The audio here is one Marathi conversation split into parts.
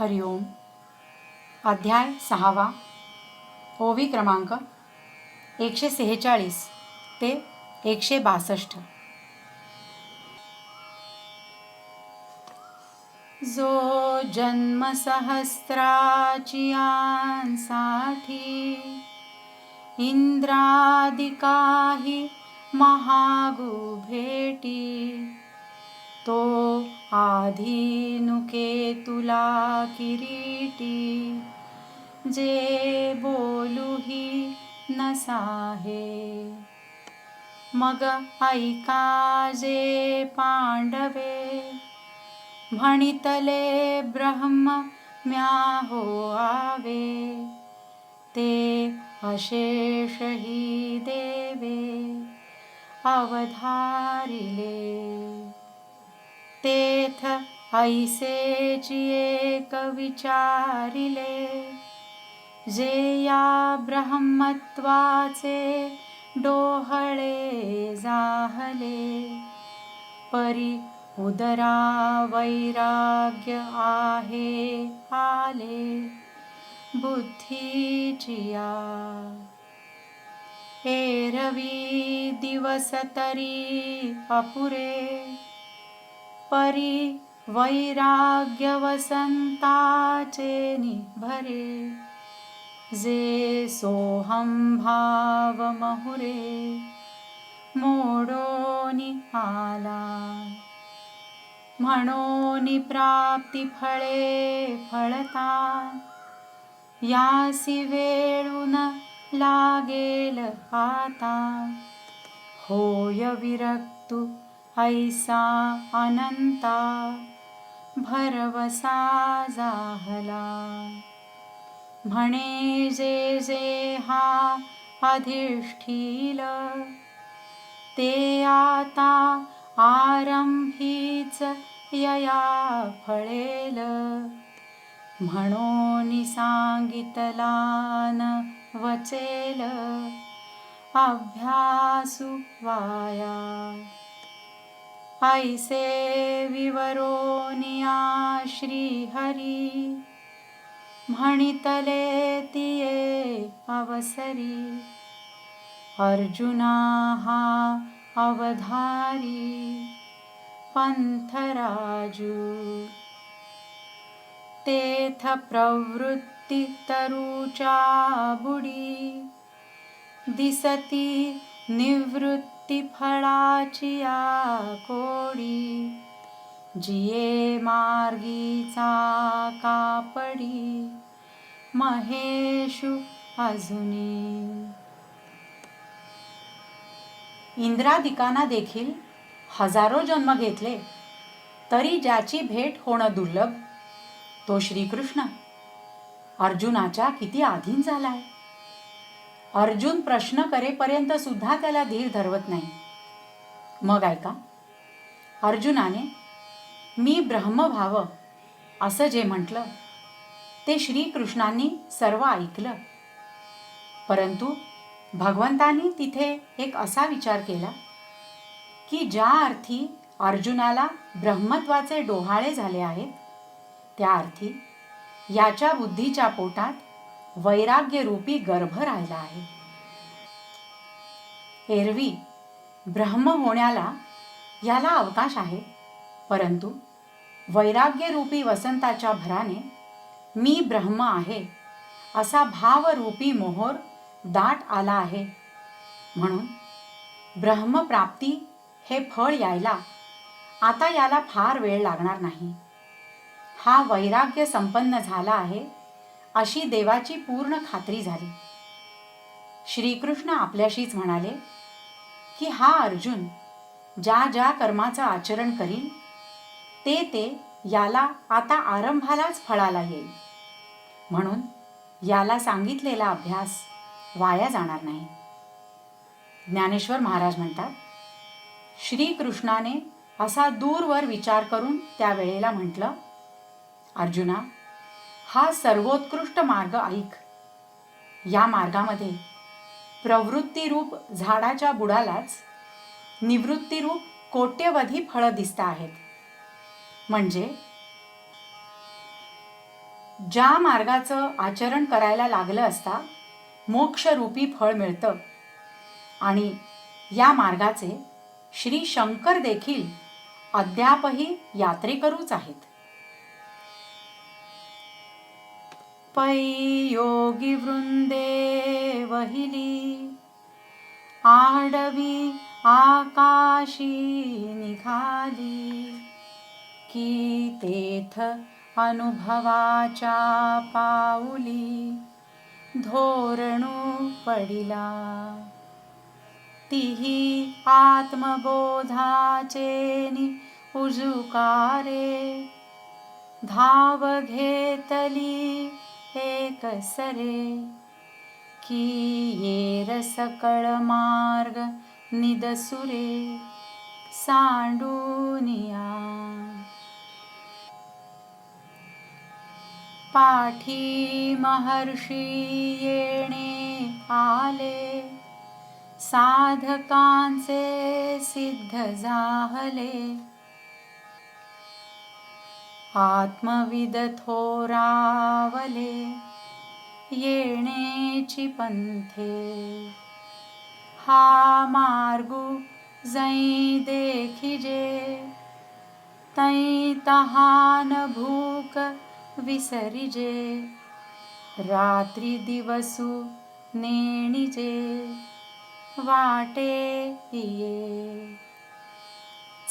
हरिओम अध्याय सहावा. ओवी क्रमांक एकशे सेहेचाळीस ते एकशे बासष्ट. जो जन्म सहस्राची इंद्रादिकाही महागु भेटी तो आधीनुके तुला किरीटी जे बोलूही नसाहे. मग ऐका जे पांडवे म्हणितले ब्रह्म म्या हो आवे. ते अशेषही देवे अवधारिले. तेथ ऐसेची एक विचारिले जे या ब्रह्मत्वाचे डोहळे जाहले. परी उदरा वैराग्य आहे आले बुद्धीचिया एरवी दिवस तरी अपुरे परी वैराग्य वसंताचे निभरे जे सोहम भाव महुरे मोडोनी आला। म्हणोनी प्राप्ती फळे फळता यासी वेळून लागेल आता। होय विरक्तु ऐसा अनंता भरवसा जाहला। म्हणे जे जे हा अधिष्ठील ते आता आरंभीच यया फळेल। म्हणून सांगितलान वचेल अभ्यासु वाया। ऐसे विवरोनिया श्रीहरी। म्हणितले तिये अवसरी। अर्जुना हा अवधारी। पंथराजू। तेथ प्रवृत्ती तरुचा बुडी दिसती निवृत्ती फळाची कोडी जिये मार्गीचा कापडी. महेशू अजुनी इंद्रादिकांना देखील हजारो जन्म घेतले तरी ज्याची भेट होणं दुर्लभ तो श्रीकृष्ण अर्जुनाच्या किती आधीन झालाय. अर्जुन प्रश्न करेपर्यंत सुद्धा त्याला धीर धरवत नाही. मग ऐका. अर्जुनाने मी ब्रह्म व्हावं असं जे म्हटलं ते श्रीकृष्णांनी सर्व ऐकलं. परंतु भगवंतांनी तिथे एक असा विचार केला की ज्या अर्थी अर्जुनाला ब्रह्मत्वाचे डोहाळे झाले आहेत त्या अर्थी याच्या बुद्धीच्या पोटात वैराग्य रूपी गर्भ राहिला आहे. एरवी ब्रह्म होण्याला याला अवकाश आहे. परंतु वैराग्यरूपी वसंताच्या भराने मी ब्रह्म आहे असा भावरूपी मोहोर दाट आला आहे. म्हणून ब्रह्मप्राप्ती हे फळ यायला आता याला फार वेळ लागणार नाही. हा वैराग्य संपन्न झाला आहे अशी देवाची पूर्ण खात्री झाली. श्रीकृष्ण आपल्याशीच म्हणाले की हा अर्जुन ज्या ज्या कर्माचं आचरण करील ते ते याला आता आरंभालाच फळाला येईल. म्हणून याला सांगितलेला अभ्यास वाया जाणार नाही. ज्ञानेश्वर महाराज म्हणतात श्रीकृष्णाने असा दूरवर विचार करून त्यावेळेला म्हटलं अर्जुना हा सर्वोत्कृष्ट मार्ग ऐक. या मार्गामध्ये प्रवृत्तीरूप झाडाच्या बुडालाच निवृत्तीरूप कोट्यवधी फळं दिसत आहेत. म्हणजे ज्या मार्गाचं आचरण करायला लागलं असता मोक्षरूपी फळ मिळतं. आणि या मार्गाचे श्री शंकर देखील अद्यापही यात्रेकरूच आहेत. पै योगी वृंदे वहिली आडवी आकाशी निघाली की तेथ अनुभवाच्या पाऊली धोरणू पडिला। तिही आत्मबोधाचे उजुकारे धाव घेतली एक सरे की येर सकळ मार्ग निदसुरे सांडूनिया. पाठी महर्षी येणे आले साधकांचे सिद्ध झाले. आत्मविद थोरावले येणेची पंथे. हा मार्गू जै देखिजे तै तहान भूक विसरिजे रात्री दिवसू नेणिजे वाटे ये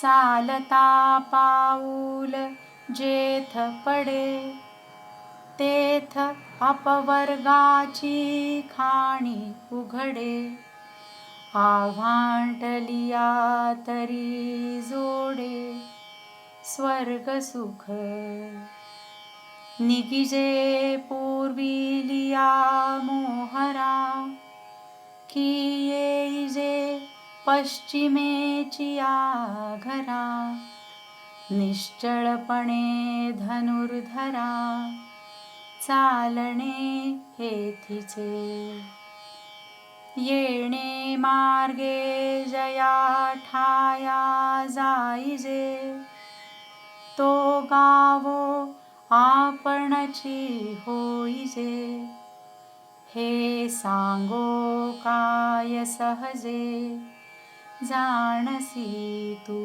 चालता पाऊल जेथ पडे तेथ अपवर्गाची खाणी उघडे. आव्हांटलिया तरी जोडे स्वर्ग सुख निगिजे पूर्विलिया मोहरा. की येईजे पश्चिमेचिया घरा निश्चळपणे धनुर्धरा चालणे हेथिचे. येणे मार्गे जया ठाया जाईजे तो गावो आपणची होईजे. हे सांगो काय सहजे जाणसी तू.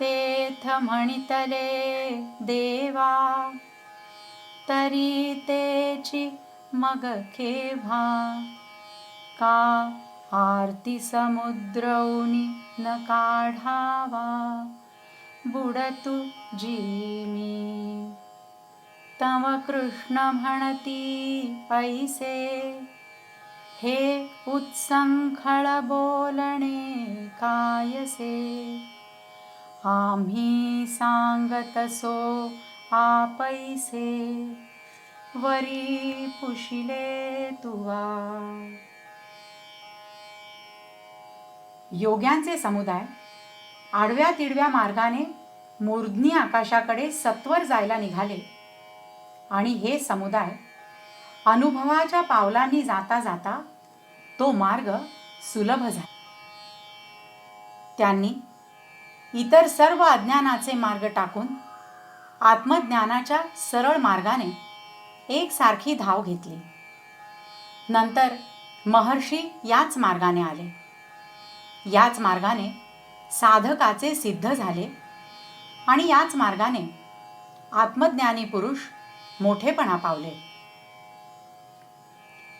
तेथ म्हणितले देवा तरी तेची मग केव्हा? का आरती समुद्रौनी न काढावा? बुडतु जीमी तव कृष्ण म्हणती ऐसे हे उत्संखळ बोलणे कायसे? आम्ही सांगतसो आपैसे. वरी पुशिले तुवा. योग्यांचे समुदाय आडव्या तिडव्या मार्गाने मूर्धनी आकाशाकडे सत्वर जायला निघाले. आणि हे समुदाय अनुभवाच्या पावलांनी जाता जाता तो मार्ग सुलभ झाला. त्यांनी इतर सर्व अज्ञानाचे मार्ग टाकून आत्मज्ञानाच्या सरळ मार्गाने एकसारखी धाव घेतली. नंतर महर्षी याच मार्गाने आले. याच मार्गाने साधकाचे सिद्ध झाले आणि याच मार्गाने आत्मज्ञानी पुरुष मोठेपणा पावले.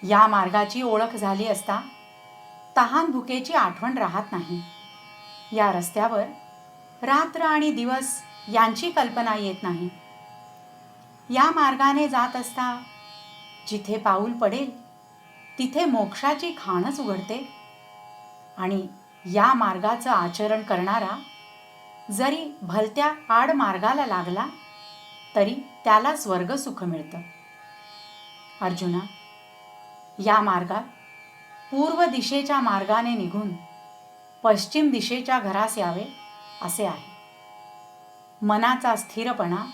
या मार्गाची ओळख झाली असता तहान भुकेची आठवण राहत नाही. या रस्त्यावर रात्र आणि दिवस यांची कल्पना येत नाही. या मार्गाने जात असता जिथे पाऊल पडेल तिथे मोक्षाची खाणच उघडते. आणि या मार्गाचं आचरण करणारा जरी भलत्या आड मार्गाला लागला तरी त्याला स्वर्ग सुख मिळतं. अर्जुना या मार्गात पूर्व दिशेच्या मार्गाने निघून पश्चिम दिशेच्या घरास यावे. असे आहे. मनाचा स्थिरपणा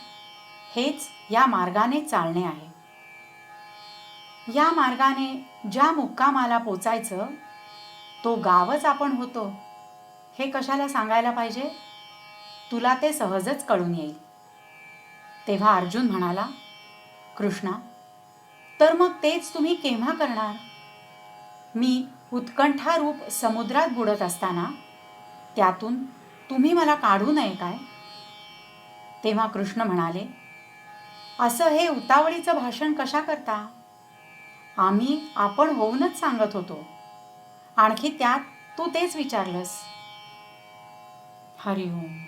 हेच या मार्गाने चालणे आहे. या मार्गाने ज्या मुक्कामाला पोचायचं तो गावच आपण होतो. हे कशाला सांगायला पाहिजे? तुला ते सहजच कळून येईल. तेव्हा अर्जुन म्हणाला कृष्णा तर मग तेच तुम्ही केव्हा करणार? मी उत्कंठारूप समुद्रात बुडत असताना त्यातून तुम्ही मला काढू नये काय? तेव्हा कृष्ण म्हणाले असं हे उतावळीचं भाषण कशा करता? आम्ही आपण होऊनच सांगत होतो. आणखी त्यात तू तेच विचारलंस. हरिओम.